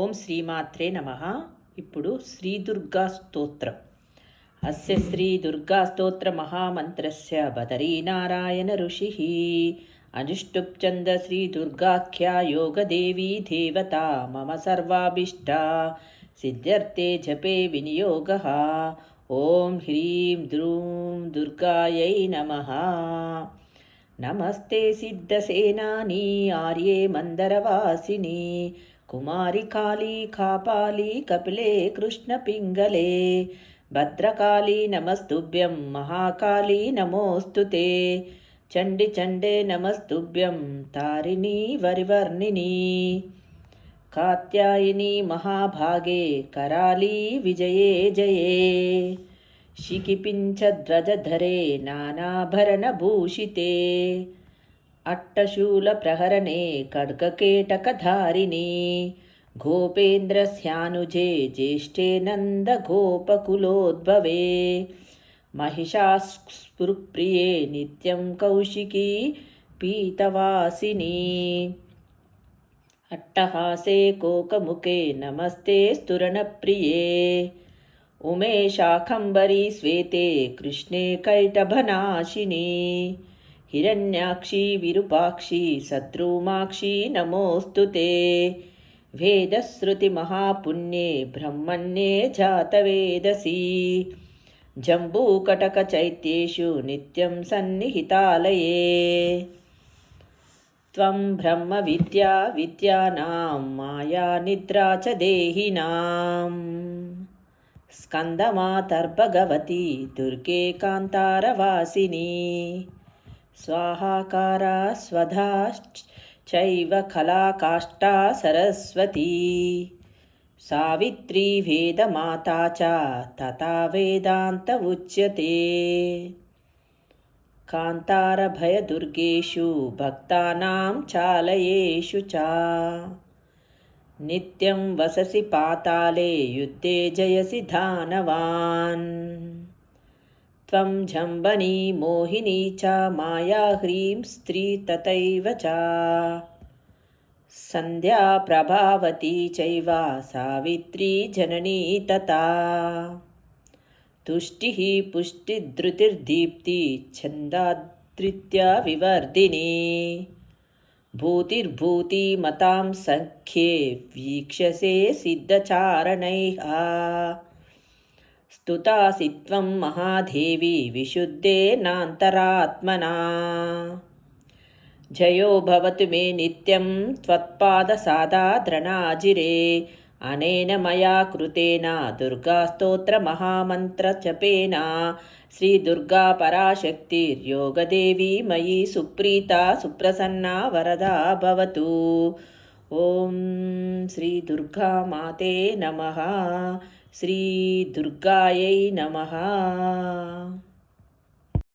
ఓం శ్రీమాత్రే నమ. ఇప్పుడు శ్రీ దుర్గా స్తోత్రం. అస్య శ్రీ దుర్గా స్తోత్ర మహామంత్రస్య బదరీనారాయణ ఋషి. అనుష్టుప్ చంద శ్రీ దుర్గాఖ్యా యోగదేవీ దేవత మమ సర్వాభీష్ట. సిద్ధ్యర్థే జపే వినియోగ. ఓం హ్రీం ద్రూం దుర్గాయై నమ. నమస్తే సిద్ధసేనాని ఆర్యే మందరవాసిని. కుమారి కాళీ కాపాలి కపిలే కృష్ణ పింగళే. భద్రకాళీ నమస్తుభ్యం మహాకాళీ నమోస్తుతే. చండి చండే నమస్తుభ్యం తారిణీ వరివర్ణిని. కాత్యాయిని మహాభాగే కరాళీ విజయే జయే. शिखिपिञ्चध्वजधरे नानाभरणभूषिते अट्टशूलप्रहरणे खड्गकेटकधारिणी गोपेन्द्रस्यानुजे ज्येष्ठे नन्दगोपकुलोद्भवे महिषास्फुरुप्रिये नित्यं कौशिकी पीतवासिनी अट्टहासे कोकमुखे नमस्ते स्तुरणप्रिये उमे शाखम्बरी श्वेते कृष्णे कैटभनाशिनी హిరణ్యాక్షి విరూపాక్షి శత్రుమాక్షి నమోస్తుతే వేదశ్రుతి మహాపుణ్యే బ్రహ్మణ్యే జాతవేదసి జంబూకటక చైత్యేషు నిత్యం సన్నిహితాలయే త్వం బ్రహ్మ విద్యా విద్యానాం మాయా నిద్రా చ దేహినాం స్కందమాతర్భగవతి దుర్గే కాంతారవాసిని స్వాహాకారా స్వధా చైవ కళాకాష్టా సరస్వతీ. సావిత్రీ వేదమాతా చ తథా వేదాంత ఉచ్యతే. కాంతారభయదుర్గేషు భక్తానాం చాలయేషు చ. నిత్యం వససి పాతాలే యుద్ధే జయసి దానవాన్ त्वं जम्बनी मोहिनी च माया ह्रीं स्त्री तथैव च सन्ध्या प्रभावती चैव सावित्री जननी तथा तुष्टिः पुष्टिधृतिर्दीप्ति छन्दाधृत्या विवर्धिनी भूतिर्भूतिमतां सङ्ख्ये वीक्षसे सिद्धचारणैः स्तुतासि त्वं महादेवी विशुद्धे नान्तरात्मना। जयो भवतु मे नित्यं त्वत्पादसादाद्रणाजिरे। अनेन मया कृतेन दुर्गास्तोत्रमहामन्त्रजपेन। श्रीदुर्गा पराशक्तिर्योगदेवी मयि सुप्रीता सुप्रसन्ना वरदा भवतु। ॐ श्रीदुर्गामाते नमः श्रीदुर्गायै नमः।